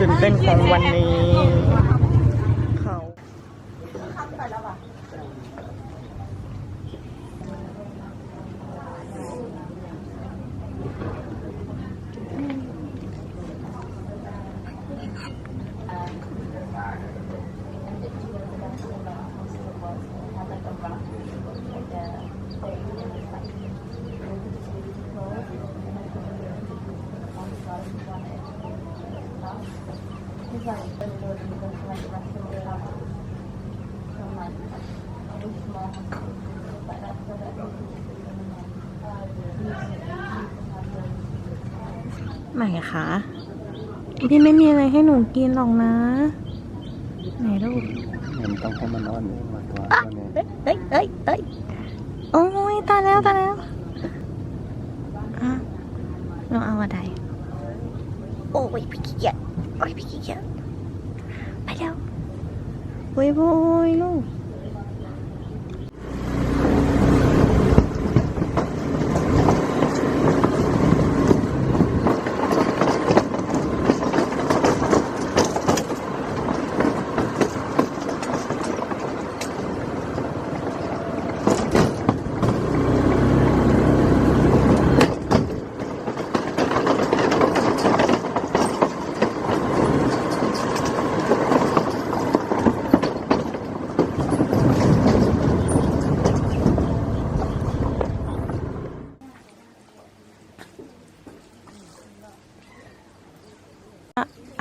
ตื่นเต้นของวันนี้ ไหนคะพี่ไม่มีอะไรให้หนูกินหรอกนะ ไหนลูกมันต้องให้มันนอนมาตัวอะตัวนี้เอ้ยเอ้ยเอ้ยเอ้ยโอ้ยตายแล้วตายแล้วอะเราเอาอะไรโอ้ยพี่ขี้เกียจ โอ้ยพี่ขี้เกียจไปแล้วโอ้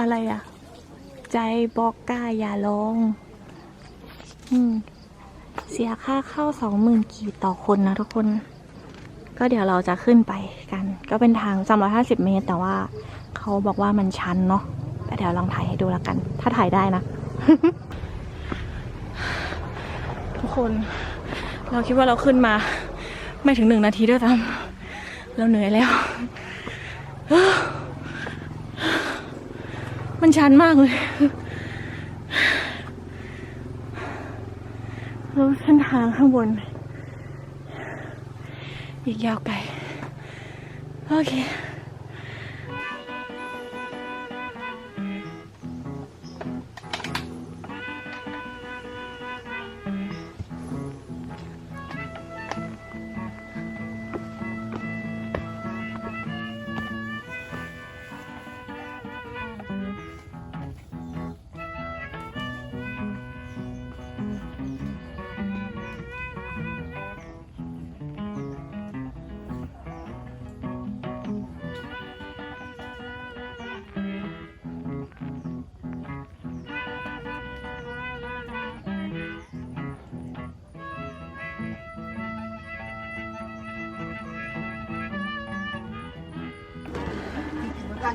อะไรอะใจบอกกล้าอย่าลง อืม เสียค่าเข้าสองหมื่นกีบต่อคนนะทุกคน ก็เดี๋ยวเราจะขึ้นไปกัน ก็เป็นทางสามร้อยห้าสิบเมตร แต่ว่าเขาบอกว่ามันชันเนาะเดี๋ยวลองถ่ายให้ดูแล้วกัน ถ้าถ่ายได้นะ ทุกคน เราคิดว่าเราขึ้นมา ไม่ถึงหนึ่งนาทีด้วยซ้ำเราเหนื่อยแล้ว มันชันมากเลยแล้วเส้นทางข้างบน อีกยาวไกล โอเค Yo,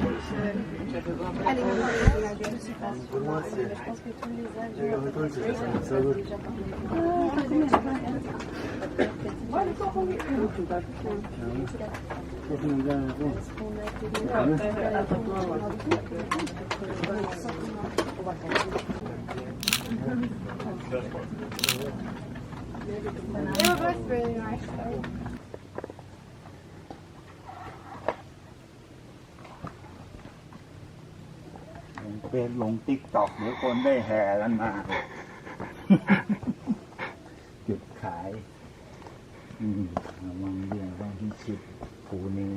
burası böyle üniversite. เป็นลงติ๊กตอกเดี๋ยวคนได้แห่กันมา จุดขาย อืมระวังเรื่องว่าที่ชิดผูนี้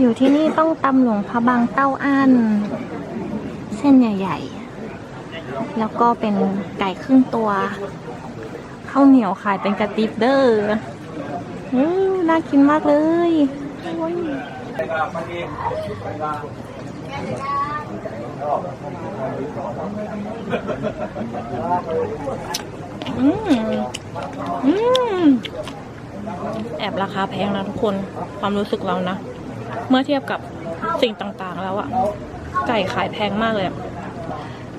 อยู่ที่นี่ ตำหลวงพระบางเต้าอั้นเส้นใหญ่ ๆ แล้วก็เป็นไก่ครึ่งตัวข้าวเหนียวขายเป็นกระติบเด้ออู้น่ากินมากเลยโอ้ยอืมอืมแอบราคาแพงนะทุกคน ความรู้สึกเรานะ เมื่อเทียบกับ สิ่งต่างๆแล้วอะไก่ขายแพงมากเลยอะ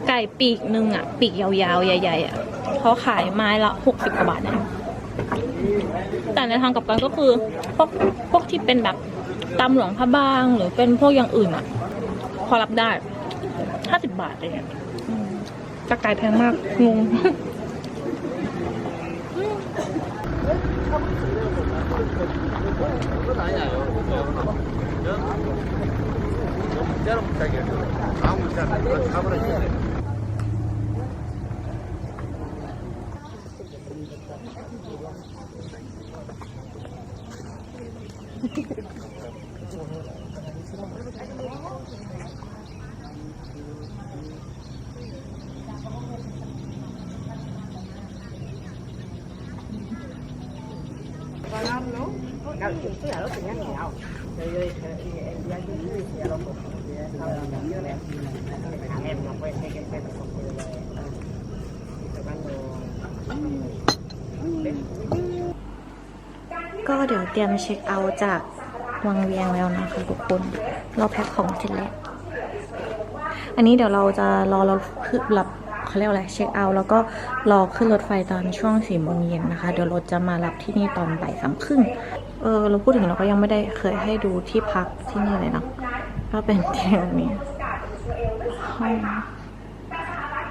ไก่ปีกหนึ่งอะปีกยาวๆ ใหญ่ๆอะเขาขายไม้ละหกสิบกว่าบาทนะแต่ในทางกลับกันก็คือพวกพวกที่เป็นแบบตำหลวงพระบาง หรือเป็นพวกอย่างอื่นอะพอรับได้ห้าสิบบาทเลยอะอืมแต่ไก่แพงมากงง 그건 아니에요. 그냥 문자로 부탁해요. 아무 문자로 잡으러 주세요. เดี๋ยวเตรียมเช็คเอาท์จากวังเวียงแล้วนะคะทุกคน เราแพ็คของเสร็จแล้ว อันนี้เดี๋ยวเราจะรอเราขึ้นรับเขาเรียกอะไรเช็คเอาท์แล้วก็รอขึ้นรถไฟตอนช่วงสี่โมงเย็นนะคะ เดี๋ยวรถจะมารับที่นี่ตอนบ่ายสามครึ่งเออเราพูดถึงเราก็ยังไม่ได้เคยให้ดูที่พักที่นี่เลยเนาะก็เป็นเตียงนี้ห้อง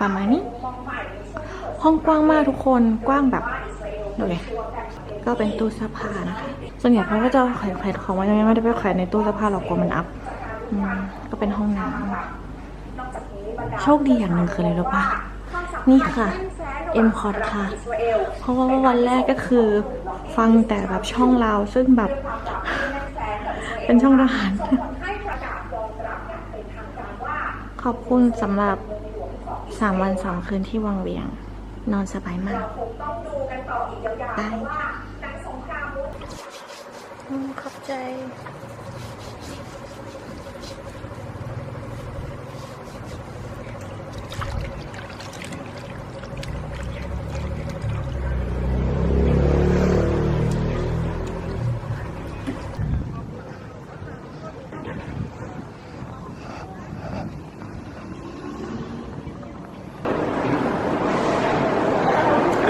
ประมาณนี้ ห้องกว้างมากทุกคนกว้างแบบดูเลย ก็เป็นตู้เสื้อผ้านะคะ ส่วนใหญ่เขาก็จะแขวนแขวนของไว้ยังไม่ได้ไปแขวนในตู้เสื้อผ้าหรอกกลัวมันอัพอืมก็เป็นห้องน้ำโชคดีอย่างหนึ่งคืออะไรรู้ปะนี่ค่ะ M c o t ค่ะ เพราะว่าวันแรกก็คือฟังแต่แบบช่องเราซึ่งแบบ เป็นช่องทหาร ขอบคุณสำหรับสามวันสามคืนที่วังเวียง นอนสบายมากบายอืม ขอบใจ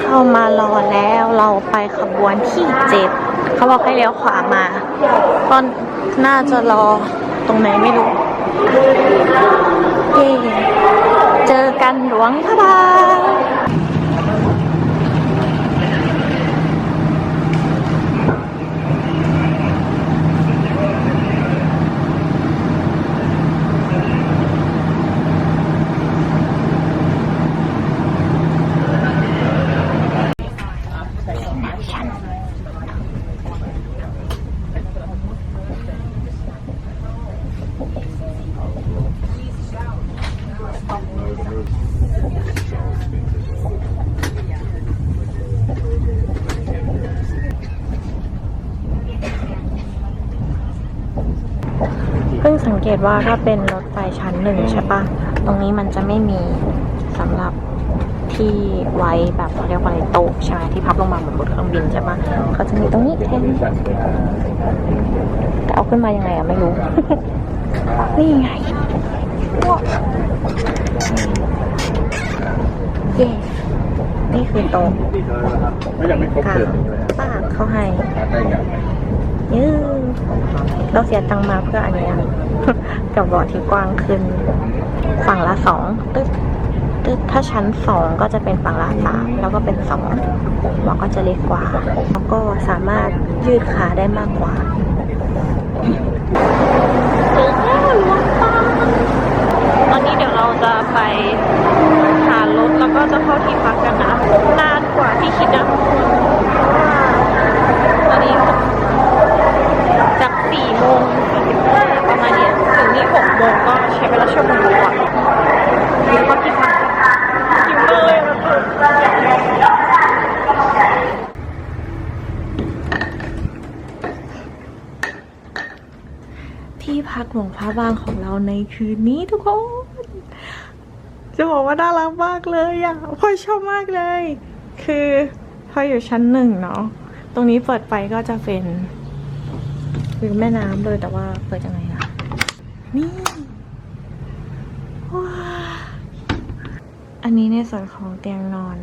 เข้ามารอแล้วเราไปขบวนที่เจ็ด เขาบอกให้เลี้ยวขวามาก็น่าจะรอตรงไหนไม่รู้เจอกันหลวงพระบาย เพิ่งสังเกตว่าถ้าเป็นรถไฟชั้นหนึ่งใช่ปะตรงนี้มันจะไม่มีสำหรับที่ไว้แบบเขาเรียกว่าอะไรโต๊ะใช่ไหมที่พับลงมาเหมือนบนเครื่องบินใช่ปะเขาจะมีตรงนี้แทนแต่เอาขึ้นมายังไงอะไม่รู้ นี่ไงว้าวเย่นี่คือโต๊ะไม่ยังไม่ครบค่ะเดือนเลยครับป้าเขาให้ได้ยังยืด เราเสียตังค์มาเพื่ออันนี้กับเบาะที่กว้างขึ้น ฝั่งละสองตึ๊ดตึ๊ดถ้าชั้นสองก็จะเป็นฝั่งละสามแล้วก็เป็นสองเบาะก็จะเล็กกว่า แล้วก็สามารถยืดขาได้มากกว่าตอนนี้เดี๋ยวเราจะไปหารถแล้วก็จะเข้าที่พักกันนะนานี่โมงประมาณนี้ถึงนี่หกโมงก็ใช้เวลาชั่วโมงกว่าแล้วก็กินข้ากินเลยที่พักหลวงพระบางของเราในคืนนี้ทุกคน จะบอกว่าน่ารักมากเลยอะพลอยชอบมากเลย คือพลออยู่ชั้นหนึ่งเนาะตรงนี้เปิดไปก็จะเป็น คือแม่น้ำเลยแต่ว่าเปิดยังไงล่ะ นี่ว้าอันนี้ในส่วนของเตียงนอน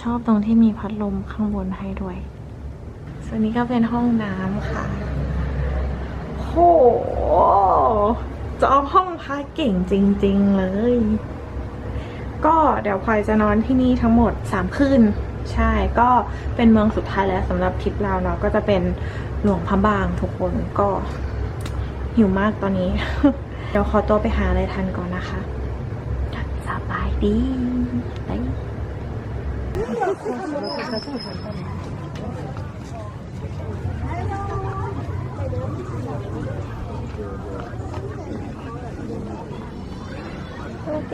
ชอบตรงที่มีพัดลมข้างบนให้ด้วย ส่วนนี้ก็เป็นห้องน้ำค่ะโหจองห้องพักเก่งจริง ๆ เลย ก็เดี๋ยวพลอยจะนอนที่นี่ทั้งหมด3คืน ใช่ก็เป็นเมืองสุดท้ายแล้วสำหรับทริปเราเนาะก็จะเป็นหลวงพระบางทุกคนก็หิวมากตอนนี้ เดี๋ยวขอตัวไปหาอะไรทานก่อนนะคะสบายดีไปโอเค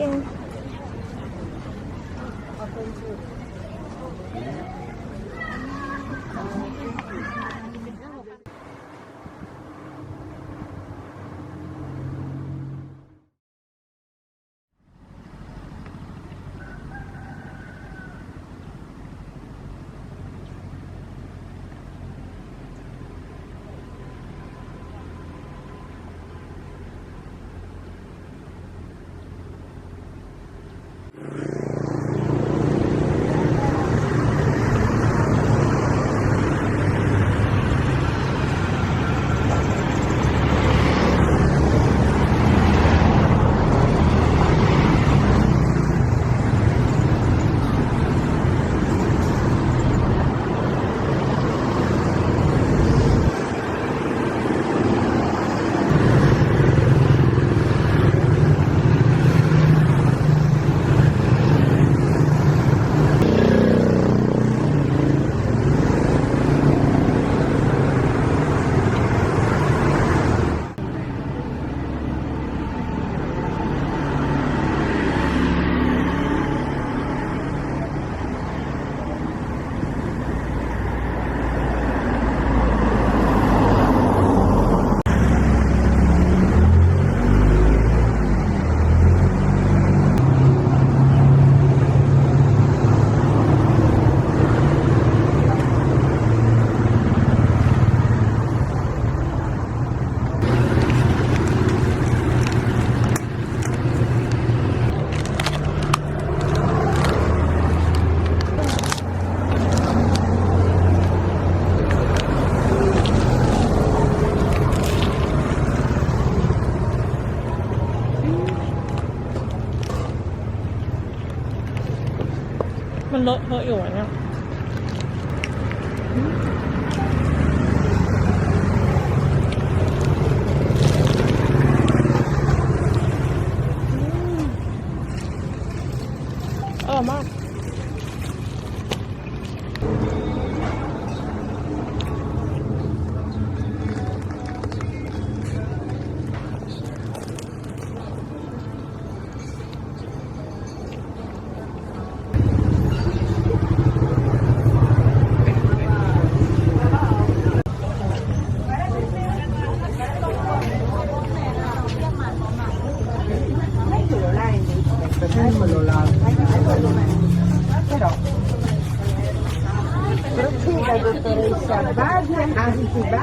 เลอะเทอะอยู่เนี่ย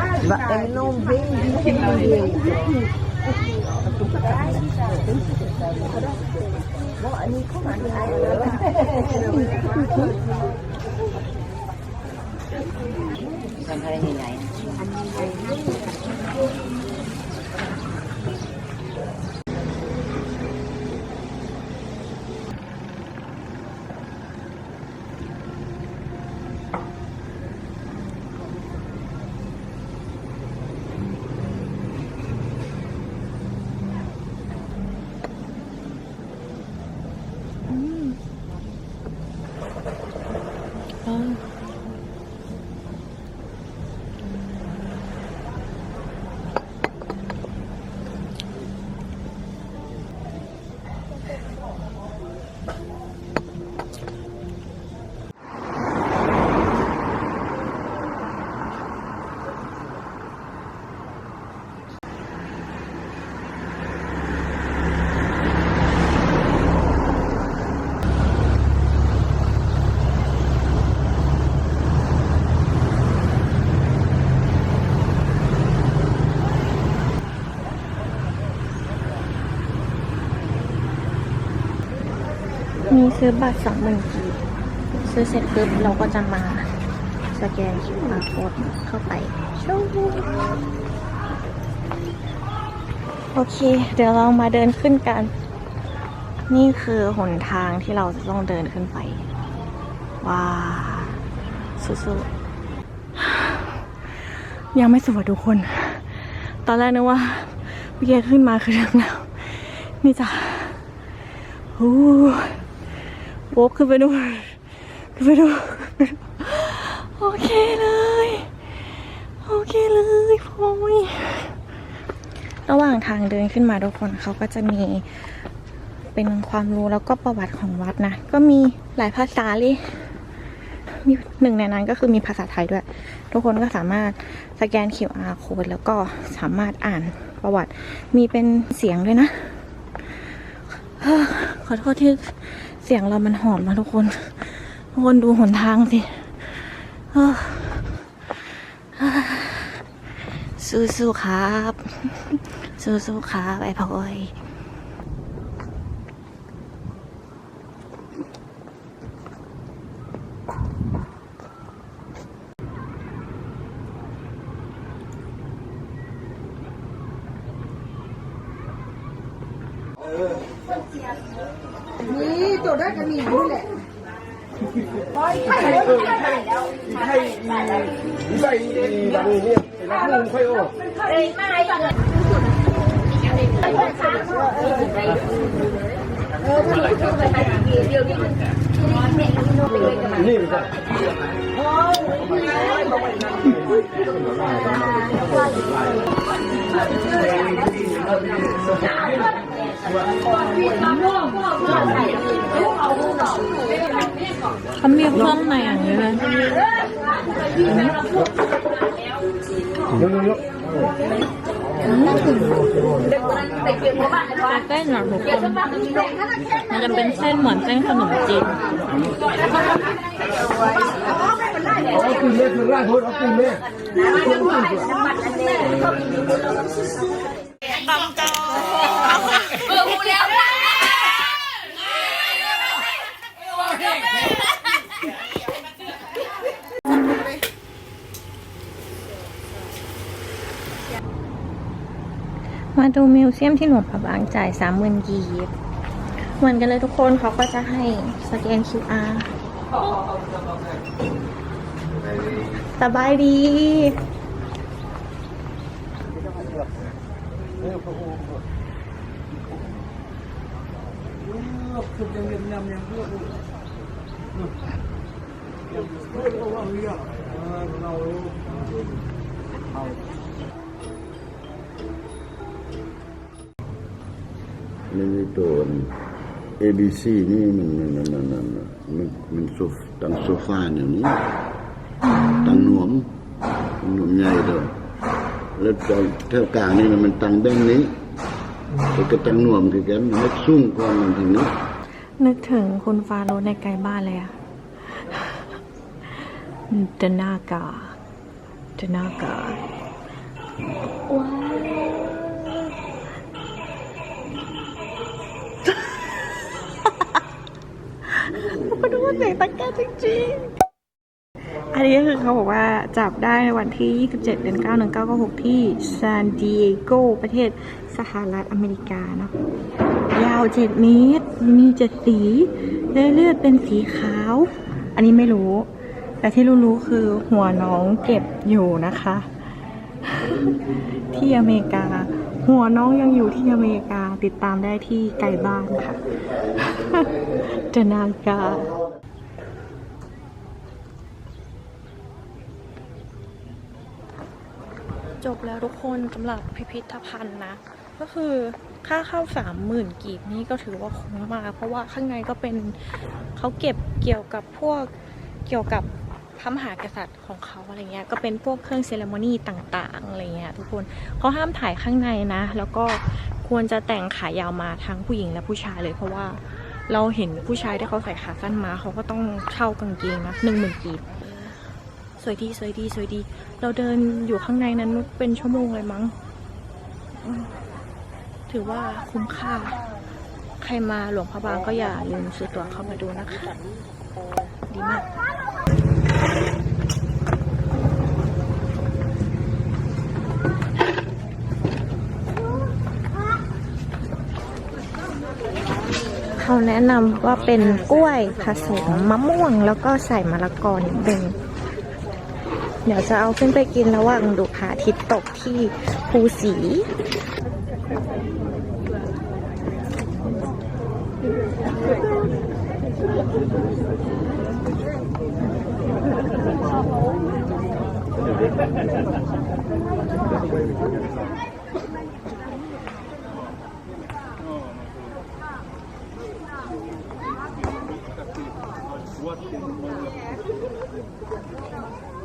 anzi Badia, e non vendi niente. No, อันนี้ ซื้อบัตรสองหมื่นกีบซื้อเสร็จปุ๊บเราก็จะมาสแกน QR code เข้าไปชูโอเค เดี๋ยวเรามาเดินขึ้นกัน นี่คือหนทางที่เราจะต้องเดินขึ้นไป ว้าสู้ๆยังไม่สุดทุกคน ตอนแรกนึกว่าเบียขึ้นมาคือถึงแล้ว นี่จ้ะโอ้ โวกขึ้นไปดูขึ้นไปดูโอเคเลย โอเคเลยพอยระหว่างทางเดินขึ้นมาทุกคนเขาก็จะมีเป็นความรู้แล้วก็ประวัติของวัดนะ ก็มีหลายภาษาเลยมีหนึ่งในนั้นก็คือมีภาษาไทยด้วย ทุกคนก็สามารถสแกน QR code แล้วก็สามารถอ่านประวัติ มีเป็นเสียงด้วยนะขอโทษที่ เสียงเรามันหอมนะทุกคนทุกคนดูหนทางสิสู้ๆครับ สู้ๆครับไอ้พลอย เขามีเครื่องในอย่างนี้เลยเส้นเหรอทุกคนมันจะเป็นเส้นเหมือนเส้นขนมจีนเอาคืนเลยคือร่างโทษเอาคืนเลย มาดูมิวเซียมที่หลวงพระบางจ่ายสามหมื่นกีบเหมือนกันเลยทุกคนเขาก็จะให้สแกน QR สบายดี นี่ตัว ABC นี่มันมันมันมันมันมันมันโซ แล้วตอนแถวกลางนี่มันตังแบงนี้แล้วก็ตังหนวมคือกันมันสูงกว่ามันทางนี้ นึกถึงคุณฟาโรห์ในไกลบ้านเลยอะเดนากาเดนากาว้าวมาดูว่าเสียงตะกจริงๆ อันนี้ก็คือเขาบอกว่าจับได้ในวันที่ 27 เดือน9 1996 ที่ซานดิเอโกประเทศสหรัฐอเมริกาเนาะยาว 7 เมตร มีเจ็ดสีได้เลือดเป็นสีขาว อันนี้ไม่รู้ แต่ที่รู้ๆคือหัวน้องเก็บอยู่นะคะ ที่อเมริกา หัวน้องยังอยู่ที่อเมริกาติดตามได้ที่ไกลบ้านค่ะ จนากา จบแล้วทุกคนสำหรับพิพิธภัณฑ์นะ ก็คือค่าเข้าสามหมื่นกีบนี่ก็ถือว่าคุ้มมาก เพราะว่าข้างในก็เป็นเขาเก็บเกี่ยวกับพวกเกี่ยวกับพระมหากษัตริย์ของเขาอะไรเงี้ยก็เป็นพวกเครื่องเซเลโมนีต่างๆอะไรเงี้ยทุกคนเขาห้ามถ่ายข้างในนะ แล้วก็ควรจะแต่งขายาวมาทั้งผู้หญิงและผู้ชายเลยเพราะว่าเราเห็นผู้ชายที่เขาใส่ขาสั้นมาเขาก็ต้องเช่ากางเกงนะหนึ่งหมื่นกีบ สวยดีสวยดีสวยดี เราเดินอยู่ข้างในนั้นเป็นชั่วโมงเลยมั้ง ถือว่าคุ้มค่า ใครมาหลวงพระบางก็อย่าลืมซื้อตั๋วเข้ามาดูนะคะ ดีมากเขาแนะนำว่าเป็นกล้วยผสมมะม่วงแล้วก็ใส่มะละกอนิดนึง เดี๋ยวจะเอาขึ้นไปกินระหว่างดูพระอาทิตย์ตกที่ภูสี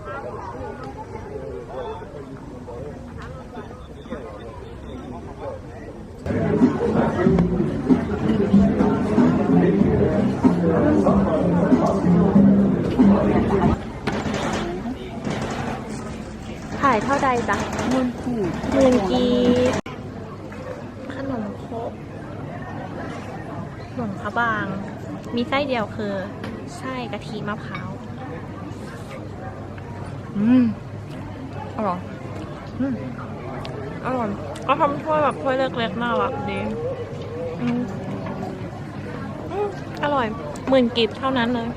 ขายเท่าใดจ๊ะหมื่นกีหมื่นกีขนมครกหลวงพระบาง มีไส้เดียวคือ ไส้กะทิมะพร้าว อืมอร่อยอืมอร่อยก็ทำถ้วยแบบถ้วยเล็กๆน่ารักดีอืมอืมอร่อยหมื่นกิบเท่านั้นเลย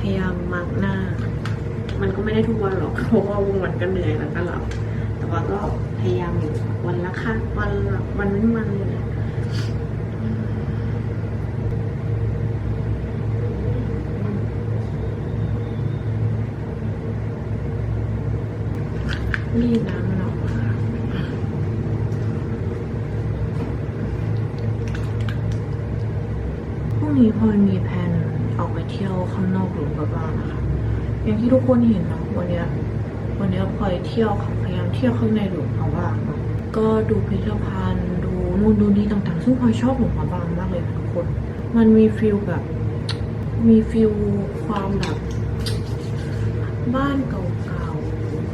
พยายามมาร์กหน้า มันก็ไม่ได้ทุกวันหรอกเพราะว่าวันก็เหนื่อยแล้วก็หลับแต่ว่าก็ พยายามอยู่วันละค่ะวันละวันเว้นวันเลยนี่น้ำมันออกมาพรุ่งนี้พลอมีแผนออกไปเที่ยวข้างนอกหลวงพระบานะคะ อย่างที่ทุกคนเห็นเนาะวันเนี้ยวันเนี้ยพลอยเที่ยวพยายามเที่ยวข้างในหลวงพระบางเนาก็ดูพิพิธภัณฑ์ดูนู่นดูนี่ต่างๆ ซึ่งพลอยชอบหลวงพระบางมากเลยนะทุกคน มันมีฟิลแบบ มีฟิลความแบบบ้านเก่า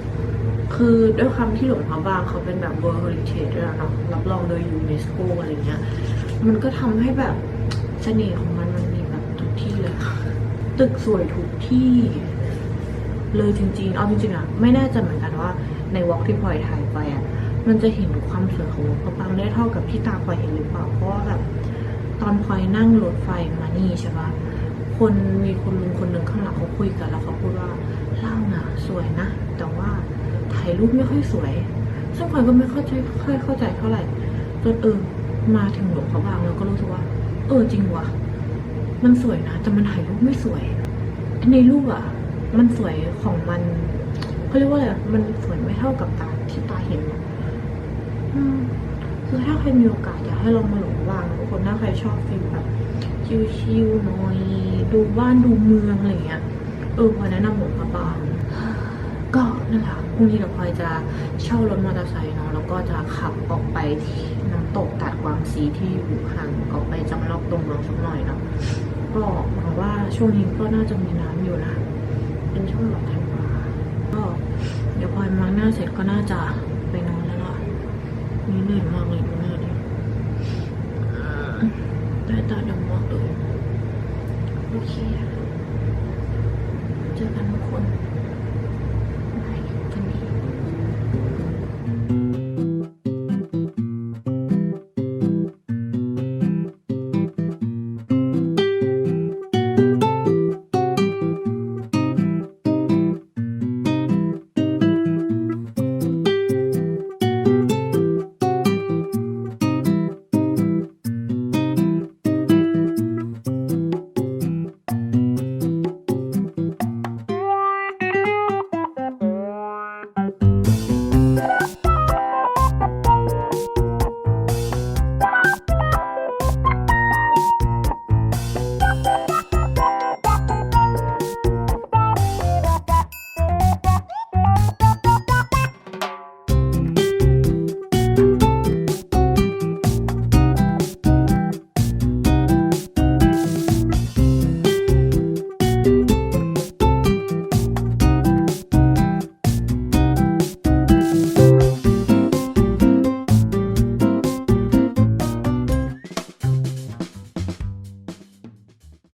ๆ คือด้วยความที่หลวงพระบางเขาเป็นแบบ World Heritage ด้วยนะรับรองโดยยูเนสโกอะไรเงี้ย มันก็ทำให้แบบเสน่ห์ของมันมันมีแบบทุกที่เลยค่ะ ตึกสวยทุกที่ เลยจริงๆ เอาจริงๆอะไม่แน่ใจเหมือนกันว่าในวอล์กที่พลอยถ่ายไปอะมันจะเห็นความสวยของวงพระบางได้เท่ากับที่ตาพลอยเห็นหรือเปล่า เพราะว่าแบบตอนพลอยนั่งรถไฟมานี่ใช่ปะคนมีคนลุงคนหนึ่งข้างหลังเขาคุยกันแล้วเขาพูดว่าเล่าน่ะสวยนะ แต่ว่าถ่ายรูปไม่ค่อยสวย ซึ่งพลอยก็ไม่เข้าใจค่อยเข้าใจเท่าไหร่จนเออมาถึงหลวงพระบางแล้วก็รู้สึกว่า เออจริงว่ะ มันสวยนะ แต่มันถ่ายรูปไม่สวย ในรูปอะ มันสวยของมันเขาเรียกว่าอะไรมันสวยไม่เท่ากับตาที่ตาเห็นคือถ้าใครมีโอกาสอยากให้ลองมาหลงวางทุกคนถ้าใครชอบฟิลแบบชิลๆหน่อย ดูบ้านดูเมืองอะไรเงี้ยเออพลอยแนนำหลวงพระบางก็นั่นแหละพรุ่งนี้เดี๋ยวพลอยจะเช่ารถมอเตอร์ไซค์เนาะแล้วก็จะขับออกไปที่น้ำตกตัดกวางซีที่อยู่ห่างออกไปจังลอกตรงเมืองสักหน่อยเนาะก็หวังว่าช่วงนี้ก็น่าจะมีน้ำอยู่นะ เป็นช่วงหลังธันวาก็เดี๋ยวพลอยมาร์กหน้าเสร็จก็น่าจะไปนอนแล้วล่ะนี่เหนื่อยมากเลยดูหน้าดิได้ตาดำมากเลยโอเคเจอกันทุกคน